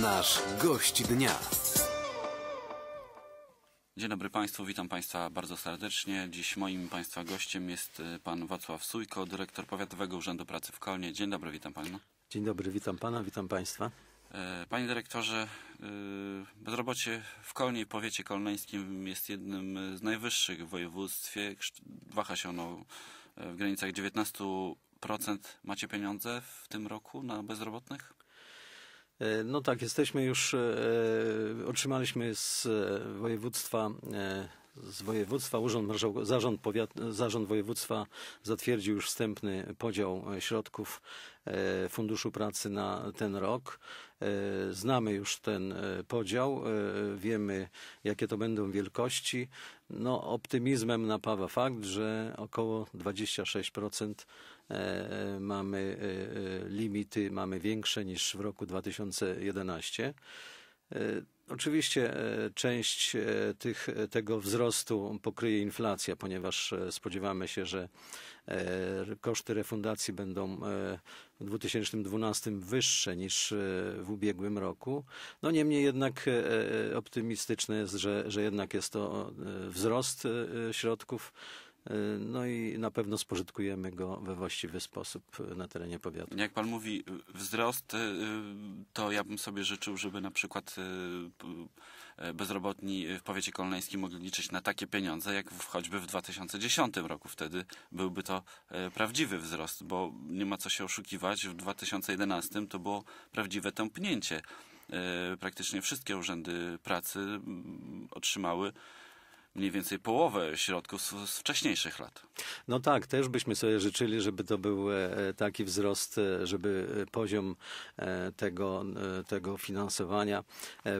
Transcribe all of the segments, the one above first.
Nasz gość dnia. Dzień dobry Państwu, witam Państwa bardzo serdecznie. Dziś moim Państwa gościem jest y, Pan Wacław Sujko, dyrektor Powiatowego Urzędu Pracy w Kolnie. Dzień dobry, witam Pana. Dzień dobry, witam pana, witam państwa. E, Panie dyrektorze, y, bezrobocie w Kolnie i powiecie kolneńskim jest jednym z najwyższych w województwie. Waha się ono w granicach 19%. Macie pieniądze w tym roku na bezrobotnych? E, No tak, jesteśmy już, e, otrzymaliśmy z e, województwa, e, z województwa Urząd zarząd, powiat, zarząd województwa zatwierdził już wstępny podział e, środków e, Funduszu Pracy na ten rok. E, Znamy już ten e, podział, e, wiemy jakie to będą wielkości. No, optymizmem napawa fakt, że około 26% e, mamy e, e, limity, mamy większe niż w roku 2011. E, Oczywiście e, część e, tych, e, tego wzrostu pokryje inflacja, ponieważ e, spodziewamy się, że e, koszty refundacji będą e, w 2012 wyższe niż e, w ubiegłym roku. No niemniej jednak e, optymistyczne jest, że, że jednak jest to e, wzrost e, środków. E, No i na pewno spożytkujemy go we właściwy sposób e, na terenie powiatu. Jak pan mówi y, wzrost, y, to ja bym sobie życzył, żeby na przykład y, y, bezrobotni w powiecie kolneńskim mogli liczyć na takie pieniądze, jak choćby w 2010 roku. Wtedy byłby to y, prawdziwy wzrost, bo nie ma co się oszukiwać. W 2011 to było prawdziwe tąpnięcie. Y, Praktycznie wszystkie urzędy pracy otrzymały mniej więcej połowę środków z, wcześniejszych lat. No tak, też byśmy sobie życzyli, żeby to był e, taki wzrost, e, żeby e, poziom tego, tego finansowania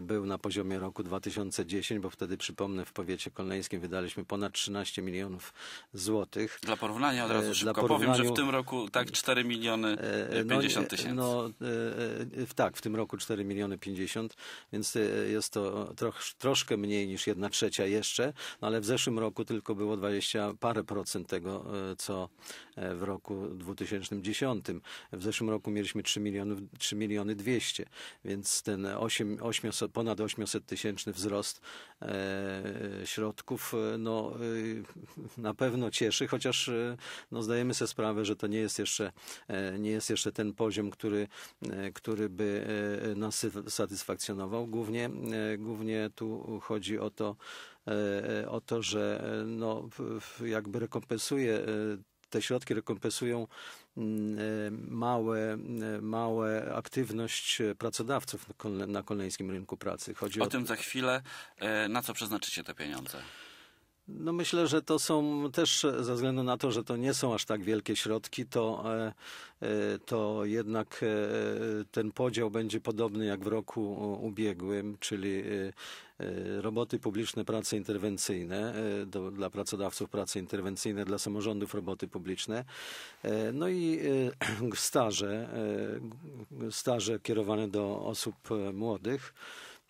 był na poziomie roku 2010, bo wtedy przypomnę w powiecie kolneńskim wydaliśmy ponad 13 milionów złotych. Dla porównania od razu szybko powiem, że w tym roku tak 4 miliony E, e, no 50 nie, tysięcy. No w- tak, w tym roku 4 miliony 50, więc jest to troch, troszkę mniej niż 1 trzecia jeszcze, no ale w zeszłym roku tylko było 20 parę procent tego, e, co e, w roku 2010. W zeszłym roku mieliśmy 3 miliony, 3 miliony 200, więc ten 8, 800, ponad 800 tysięczny wzrost e, środków no, na pewno cieszy, chociaż no, zdajemy sobie sprawę, że to nie jest jeszcze, nie jest jeszcze ten poziom, który, który by nas satysfakcjonował. Głównie, głównie tu chodzi o to, o to, że e, no, jakby rekompensuje e, te środki rekompensują mm, e, małe, e, małe aktywność e, pracodawców na kolne- na rynku pracy. Chodzi O o, tym za chwilę. E, Na co przeznaczycie te pieniądze? No myślę, że to są też ze względu na to, że to nie są aż tak wielkie środki, to, e, e, to jednak e, ten podział będzie podobny jak w roku ubiegłym, czyli roboty publiczne, prace interwencyjne do, dla pracodawców, prace interwencyjne dla samorządów, roboty publiczne. No i staże, staże kierowane do osób młodych.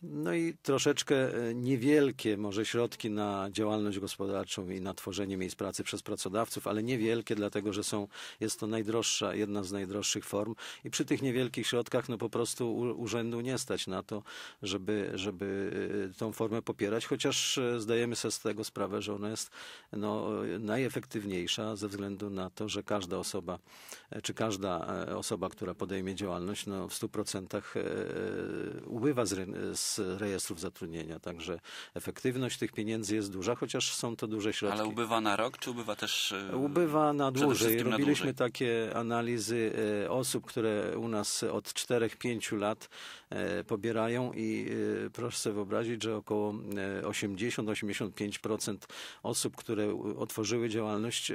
No i troszeczkę e, niewielkie może środki na działalność gospodarczą i na tworzenie miejsc pracy przez pracodawców, ale niewielkie, dlatego że są, jest to najdroższa, jedna z najdroższych form. I przy tych niewielkich środkach no po prostu urzędu nie stać na to, żeby, żeby e, tą formę popierać, chociaż e, zdajemy sobie z tego sprawę, że ona jest no, najefektywniejsza ze względu na to, że każda osoba, czy każda osoba, która podejmie działalność, no, w 100% e, ubywa z, ryn- z rejestrów zatrudnienia. Także efektywność tych pieniędzy jest duża, chociaż są to duże środki. Ale ubywa na rok, czy ubywa też... e, Ubywa na dłużej. wszystkim na Robiliśmy dłużej? takie analizy e, osób, które u nas od 4-5 lat e, pobierają i proszę sobie wyobrazić, że około e, 80-85% osób, które otworzyły działalność e,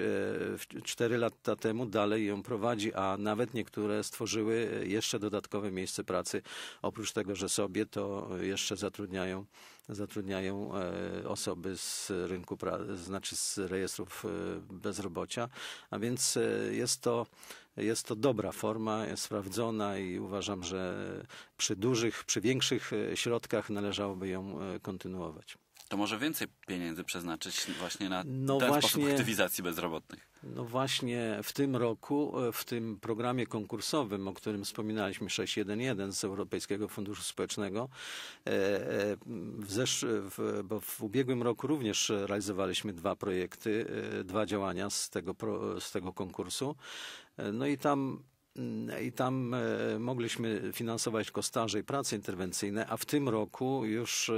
w- 4 lata temu dalej ją prowadzi, a nawet niektóre stworzyły jeszcze dodatkowe miejsce pracy. Oprócz tego, że sobie to jeszcze zatrudniają zatrudniają e, osoby z rynku, znaczy z rejestrów e, bezrobocia, a więc e, jest to, jest to dobra forma, jest sprawdzona i uważam, że przy dużych, przy większych środkach należałoby ją kontynuować. To może więcej pieniędzy przeznaczyć właśnie na No ten właśnie- sposób aktywizacji bezrobotnych. No właśnie w tym roku, w tym programie konkursowym, o którym wspominaliśmy 6.1.1 z Europejskiego Funduszu Społecznego, e, e, w zesz- w, bo w ubiegłym roku również realizowaliśmy dwa projekty, e, dwa działania z tego, pro, z tego konkursu. No i tam i tam e, mogliśmy finansować tylko staże i prace interwencyjne, a w tym roku już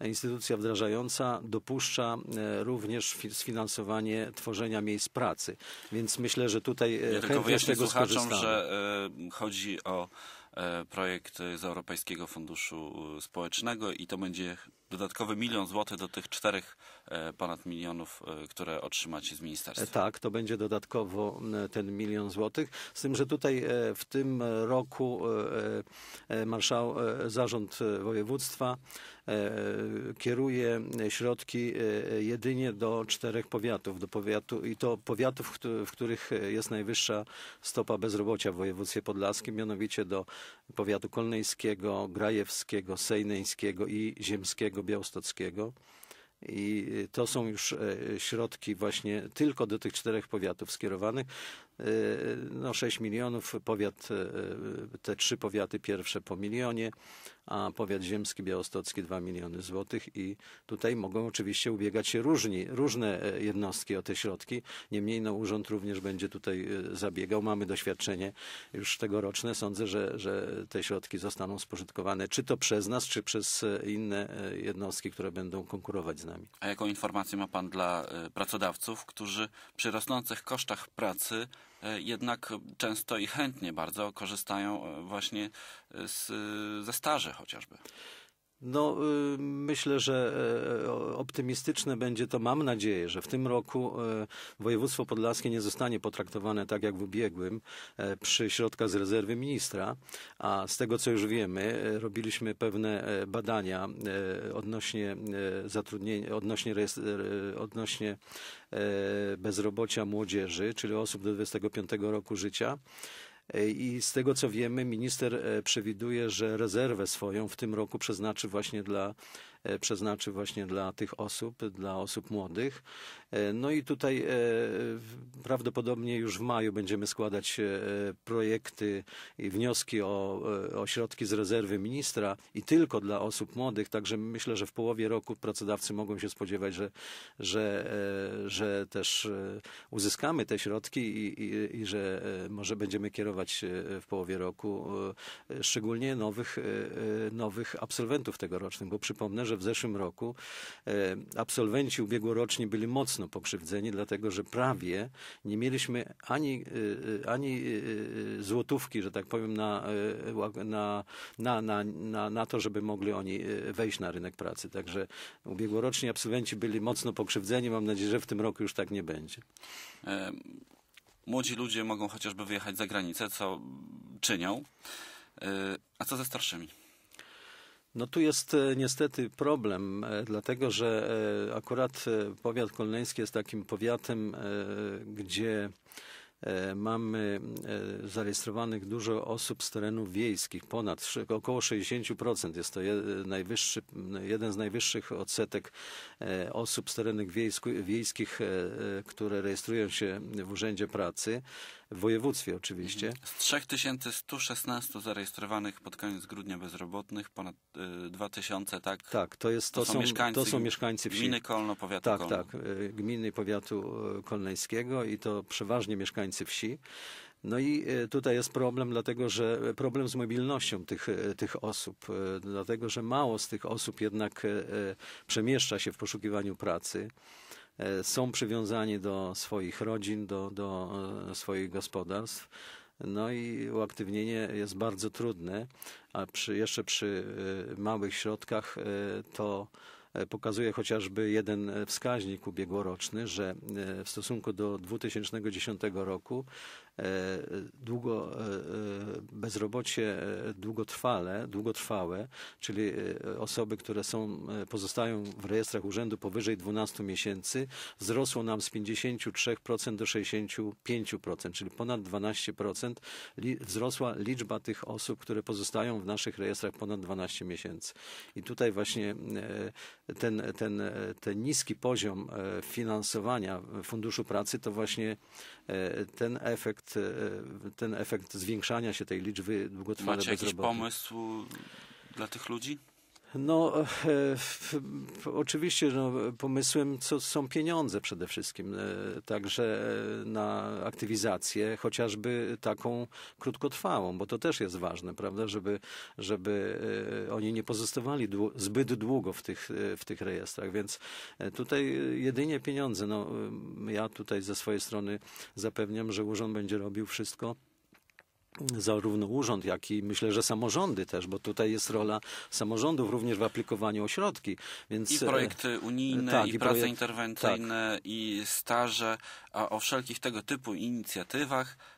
e, instytucja wdrażająca dopuszcza e, również fi- sfinansowanie tworzenia miejsc pracy. Więc myślę, że tutaj Ja tylko wyjaśnię tego słuchaczom, że chodzi o projekt z Europejskiego Funduszu Społecznego i to będzie dodatkowy milion złotych do tych czterech e, ponad milionów, e, które otrzymacie z E, ministerstwa. Tak, to będzie dodatkowo ten milion złotych. Z tym, że tutaj w tym roku marszał, zarząd województwa kieruje środki jedynie do czterech powiatów, do powiatu, i to powiatów, w któ- w których jest najwyższa stopa bezrobocia w województwie podlaskim, mianowicie do powiatu kolneńskiego, grajewskiego, sejneńskiego i ziemskiego, białostockiego. I to są już e, środki właśnie tylko do tych czterech powiatów skierowanych. E, No 6 milionów, powiat, e, te trzy powiaty pierwsze po milionie, a powiat ziemski, białostocki 2 miliony złotych i tutaj mogą oczywiście ubiegać się różni, różne e, jednostki o te środki. Niemniej no, urząd również będzie tutaj e, zabiegał. Mamy doświadczenie już tegoroczne. Sądzę, że, że te środki zostaną spożytkowane czy to przez nas, czy przez e, inne jednostki, które będą konkurować z nami. A jaką informację ma Pan dla pracodawców, którzy przy rosnących kosztach pracy jednak często i chętnie bardzo korzystają e, właśnie e, z, ze staży chociażby? No, y, myślę, że e, optymistyczne będzie to, mam nadzieję, że w tym roku e, województwo podlaskie nie zostanie potraktowane tak jak w ubiegłym e, przy środkach z rezerwy ministra, a z tego co już wiemy, robiliśmy pewne badania odnośnie zatrudnienia, odnośnie, odnośnie bezrobocia młodzieży, czyli osób do 25 roku życia. E, I z tego co wiemy, minister e, przewiduje, że rezerwę swoją w tym roku przeznaczy właśnie dla, przeznaczy właśnie dla tych osób, dla osób młodych. E, No i tutaj e, prawdopodobnie już w maju będziemy składać e, projekty i wnioski o, e, o środki z rezerwy ministra i tylko dla osób młodych, także myślę, że w połowie roku pracodawcy mogą się spodziewać, że, że, e, że też e, uzyskamy te środki i, i, i że e, może będziemy kierować e, w połowie roku e, szczególnie nowych, e, e, nowych absolwentów tegorocznych, bo przypomnę, że w zeszłym roku e, absolwenci ubiegłoroczni byli mocno pokrzywdzeni, dlatego że prawie nie mieliśmy ani, e, e, ani złotówki, że tak powiem, na, na, na, na, na, to, żeby mogli oni wejść na rynek pracy. Także ubiegłoroczni absolwenci byli mocno pokrzywdzeni. Mam nadzieję, że w tym roku już tak nie będzie. Młodzi ludzie mogą chociażby wyjechać za granicę, co czynią. A co ze starszymi? No tu jest e, niestety problem, e, dlatego że e, akurat powiat kolneński jest takim powiatem, gdzie mamy e, zarejestrowanych dużo osób z terenów wiejskich, ponad około 60%. Jest to jeden z najwyższych odsetek e, osób z terenów wiejskich, e, e, które rejestrują się w Urzędzie Pracy, w województwie oczywiście. Z 3116 zarejestrowanych pod koniec grudnia bezrobotnych, ponad e, 2000, tak? Tak, to, jest, to, To są są, mieszkańcy to są mieszkańcy wsi. Gminy Kolno, powiatu Tak, Kolno. tak. Gminy powiatu kolneńskiego i to przeważnie mieszkańcy wsi. No i y, tutaj jest problem, dlatego że y, problem z mobilnością tych, y, tych osób, dlatego że mało z tych osób jednak przemieszcza się w poszukiwaniu pracy. E, Są przywiązani do swoich rodzin, do, do e, swoich gospodarstw. No i uaktywnienie jest bardzo trudne, a przy, jeszcze przy e, małych środkach e, to e, pokazuje chociażby jeden e, wskaźnik ubiegłoroczny, że e, w stosunku do 2010 roku długo, bezrobocie długotrwale, długotrwałe, czyli osoby, które są, pozostają w rejestrach urzędu powyżej 12 miesięcy, wzrosło nam z 53% do 65%, czyli ponad 12% wzrosła liczba tych osób, które pozostają w naszych rejestrach ponad 12 miesięcy. I tutaj właśnie ten, ten, ten niski poziom finansowania Funduszu Pracy to właśnie ten efekt, ten efekt zwiększania się tej liczby długotrwale Macie jakiś bezrobotnych. pomysł dla tych ludzi? No, e, oczywiście no, pomysłem co są pieniądze przede wszystkim, e, także e, na aktywizację, chociażby taką krótkotrwałą, bo to też jest ważne, prawda, żeby, żeby e, oni nie pozostawali dłu- zbyt długo w tych, w tych rejestrach, więc e, tutaj jedynie pieniądze. No, e, ja tutaj ze swojej strony zapewniam, że urząd będzie robił wszystko, zarówno urząd, jak i myślę, że samorządy też, bo tutaj jest rola samorządów również w aplikowaniu o środki. Więc, I projekty unijne, tak, i, i prace projekt- interwencyjne, i staże, a o wszelkich tego typu inicjatywach, e, e,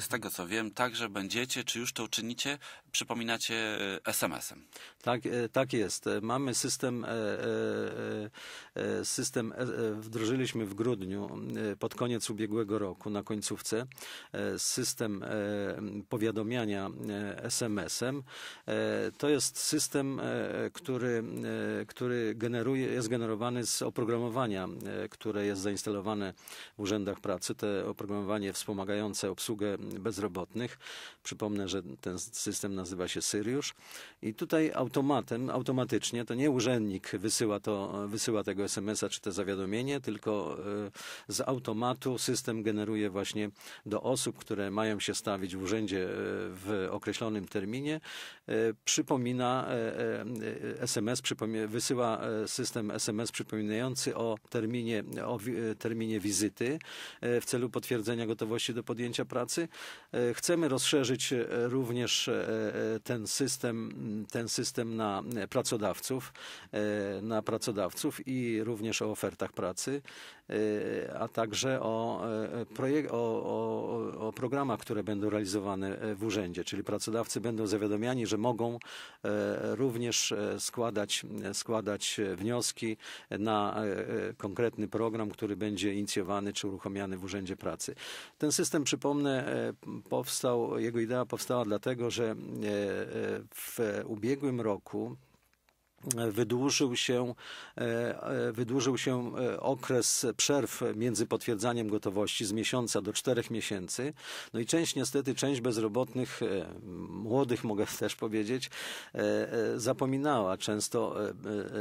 z tego co wiem, także będziecie, czy już to uczynicie, przypominacie e, SMS-em. Tak, e, tak jest. E, Mamy system, e, e, e, system e, e, wdrożyliśmy w grudniu, e, pod koniec ubiegłego roku, na końcówce, e, system e, powiadamiania e, SMS-em. E, To jest system, e, który, e, który generuje, jest generowany z oprogramowania, e, które jest zainstalowane w urzędach pracy. To oprogramowanie wspomagające obsługę bezrobotnych. Przypomnę, że ten system nazywa się Syriusz. I tutaj automatem, automatycznie, to nie urzędnik wysyła, to, wysyła tego SMS-a czy to zawiadomienie, tylko e, z automatu system generuje właśnie do osób, które mają się stawić w urzędzie e, w określonym terminie, e, przypomina SMS, wysyła system SMS przypominający o terminie, o terminie wizyty w celu potwierdzenia gotowości do podjęcia pracy. E, Chcemy rozszerzyć e, również e, ten system, ten system na pracodawców, na pracodawców i również o ofertach pracy, a także o, e, projek- o, o, o programach, które będą realizowane e, w urzędzie, czyli pracodawcy będą zawiadomiani, że mogą e, również e, składać, składać e, wnioski na e, e, konkretny program, który będzie inicjowany czy uruchamiany w Urzędzie Pracy. Ten system, przypomnę, e, powstał, jego idea powstała dlatego, że e, e, w ubiegłym roku wydłużył się, e, e, wydłużył się e, okres przerw między potwierdzaniem gotowości z miesiąca do czterech miesięcy. No i część, niestety, część bezrobotnych, młodych mogę też powiedzieć, zapominała często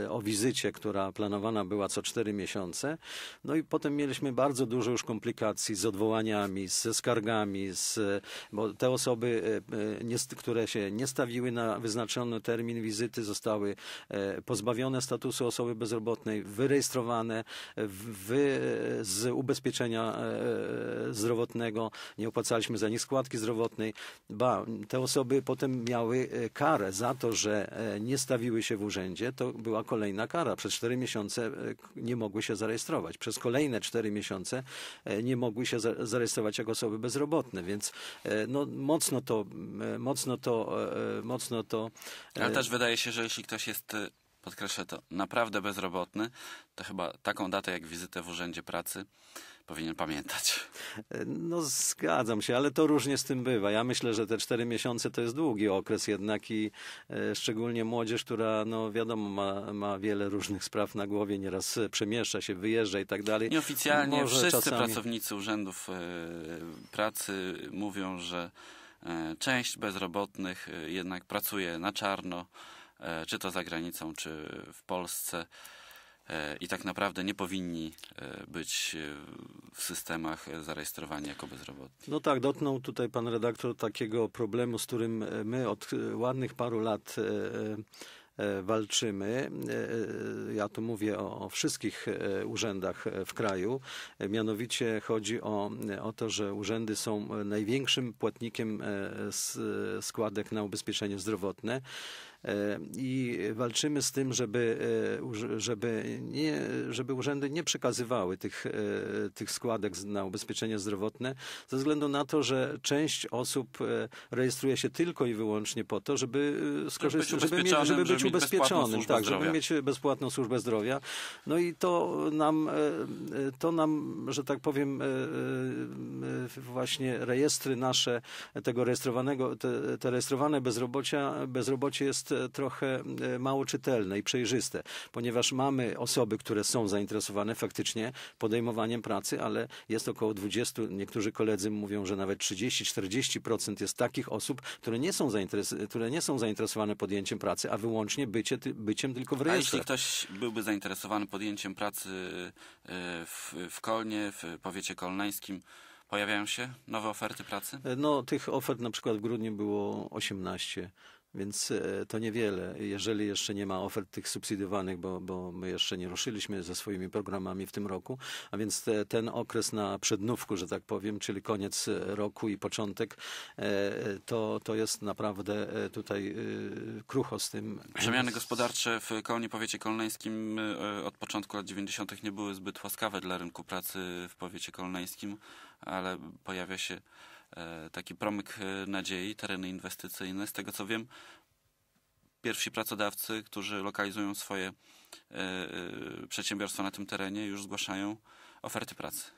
o wizycie, która planowana była co cztery miesiące. No i potem mieliśmy bardzo dużo już komplikacji z odwołaniami, ze skargami, z, bo te osoby, które się nie stawiły na wyznaczony termin wizyty, zostały pozbawione statusu osoby bezrobotnej, wyrejestrowane wy, z ubezpieczenia e, zdrowotnego, nie opłacaliśmy za nich składki zdrowotnej. Ba, te osoby potem miały e, karę za to, że e, nie stawiły się w urzędzie, to była kolejna kara. Przez cztery miesiące e, nie mogły się zarejestrować. Przez kolejne cztery miesiące e, nie mogły się za- zarejestrować jako osoby bezrobotne, więc e, no, mocno to, e, mocno to, e, mocno to Ale też wydaje się, że jeśli ktoś jest, podkreślę to, naprawdę bezrobotny, to chyba taką datę jak wizytę w Urzędzie Pracy powinien pamiętać. No zgadzam się, ale to różnie z tym bywa. Ja myślę, że te cztery miesiące to jest długi okres jednak i e, szczególnie młodzież, która no wiadomo ma, ma wiele różnych spraw na głowie, nieraz e, przemieszcza się, wyjeżdża i tak dalej. Nieoficjalnie Może wszyscy czasami- pracownicy urzędów e, pracy mówią, że e, część bezrobotnych e, jednak pracuje na czarno, czy to za granicą, czy w Polsce. e, I tak naprawdę nie powinni e, być e, w systemach e, zarejestrowani jako bezrobotni. No tak, dotknął tutaj pan redaktor takiego problemu, z którym e, my od e, ładnych paru lat e, e, walczymy. E, e, Ja tu mówię o, wszystkich e, urzędach e, w kraju. E, Mianowicie chodzi o, o to, że urzędy są e, największym płatnikiem e, składek na ubezpieczenie zdrowotne. E, I walczymy z tym, żeby, e, żeby, nie, żeby urzędy nie przekazywały tych, e, tych składek na ubezpieczenie zdrowotne, ze względu na to, że część osób rejestruje się tylko i wyłącznie po to, żeby skorzystać, żeby, ubezpieczonym, żeby żeby być ubezpieczonym, tak, żeby zdrowia. mieć bezpłatną służbę zdrowia. No i to nam, to nam, że tak powiem, właśnie rejestry nasze tego rejestrowanego, te, te rejestrowane bezrobocia, bezrobocie jest trochę e, mało czytelne i przejrzyste, ponieważ mamy osoby, które są zainteresowane faktycznie podejmowaniem pracy, ale jest około 20, niektórzy koledzy mówią, że nawet 30-40% jest takich osób, które nie, są które nie są zainteresowane podjęciem pracy, a wyłącznie bycie, byciem tylko w A rejestrze. jeśli ktoś byłby zainteresowany podjęciem pracy e, w, w Kolnie, w powiecie kolneńskim, pojawiają się nowe oferty pracy? No, tych ofert na przykład w grudniu było 18, więc e, to niewiele. Jeżeli jeszcze nie ma ofert tych subsydiowanych, bo, bo my jeszcze nie ruszyliśmy ze swoimi programami w tym roku, a więc te, ten okres na przednówku, że tak powiem, czyli koniec e, roku i początek, e, to, to jest naprawdę tutaj krucho z tym. Przemiany gospodarcze w Kolnie, powiecie kolneńskim od początku lat 90. nie były zbyt łaskawe dla rynku pracy w powiecie kolneńskim, ale pojawia się taki promyk e, nadziei, tereny inwestycyjne. Z tego co wiem, pierwsi pracodawcy, którzy lokalizują swoje e, e, przedsiębiorstwa na tym terenie, już zgłaszają oferty pracy.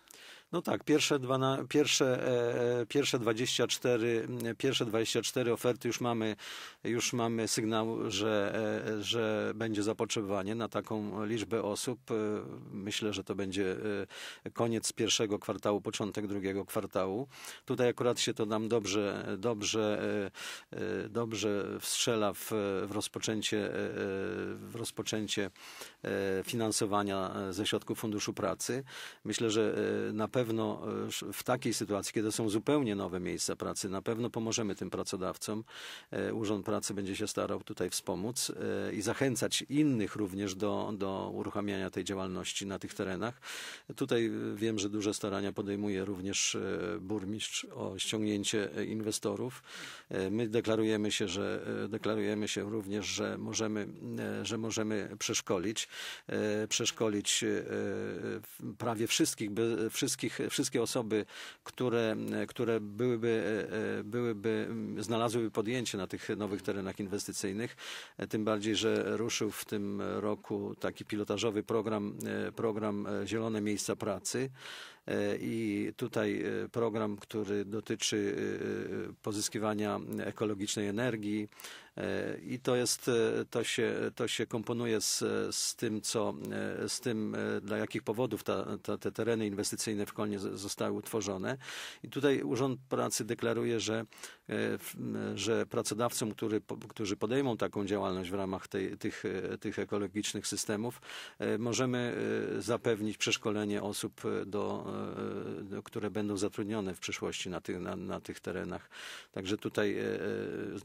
No tak, pierwsze, dwa na, pierwsze, e, e, pierwsze, 24, m, pierwsze 24 oferty już mamy, już mamy sygnał, że, e, że będzie zapotrzebowanie na taką liczbę osób. E, Myślę, że to będzie e, koniec pierwszego kwartału, początek drugiego kwartału. Tutaj akurat się to nam dobrze, dobrze, dobrze wstrzela w, w rozpoczęcie, w rozpoczęcie finansowania ze środków Funduszu Pracy. Myślę, że na pewno e, w takiej sytuacji, kiedy są zupełnie nowe miejsca pracy, na pewno pomożemy tym pracodawcom. E, Urząd Pracy będzie się starał tutaj wspomóc e, i zachęcać innych również do, do uruchamiania tej działalności na tych terenach. Tutaj wiem, że duże starania podejmuje również burmistrz o ściągnięcie inwestorów. My deklarujemy się, że deklarujemy się również, że możemy, że możemy przeszkolić, przeszkolić prawie wszystkich, by- wszystkich, wszystkie osoby, które, które byłyby, e, e, byłyby, m, znalazłyby podjęcie na tych nowych terenach inwestycyjnych. E, Tym bardziej, że ruszył w tym roku taki pilotażowy program, program Zielone Miejsca Pracy. E, I tutaj e, program, który dotyczy e, pozyskiwania ekologicznej energii. E, I to jest, e, to się, to się komponuje z, z tym, co, e, z tym, e, dla jakich powodów ta, ta, te tereny inwestycyjne w Kolnie zostały utworzone. I tutaj Urząd Pracy deklaruje, że, e, że pracodawcom, który, którzy podejmą taką działalność w ramach tej, tych, e, tych ekologicznych systemów, e, możemy e, zapewnić przeszkolenie osób, e, e, do, które będą zatrudnione w przyszłości na, tych na, na tych terenach. Także tutaj e, e,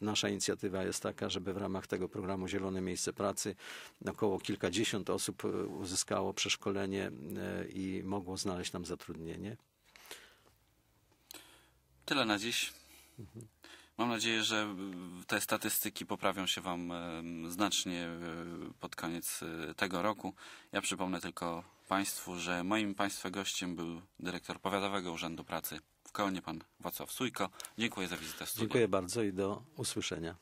nasza inicjatywa jest taka, żeby w ramach tego programu Zielone Miejsce Pracy około kilkadziesiąt osób e, uzyskało przeszkolenie e, i mogło znaleźć tam zatrudnienie. Tyle na dziś. Mam nadzieję, że te statystyki poprawią się Wam znacznie pod koniec tego roku. Ja przypomnę tylko Państwu, że moim Państwa gościem był dyrektor Powiatowego Urzędu Pracy w Kołnie, pan Wacław Sujko. Dziękuję za wizytę w studiu. Dziękuję bardzo i do usłyszenia.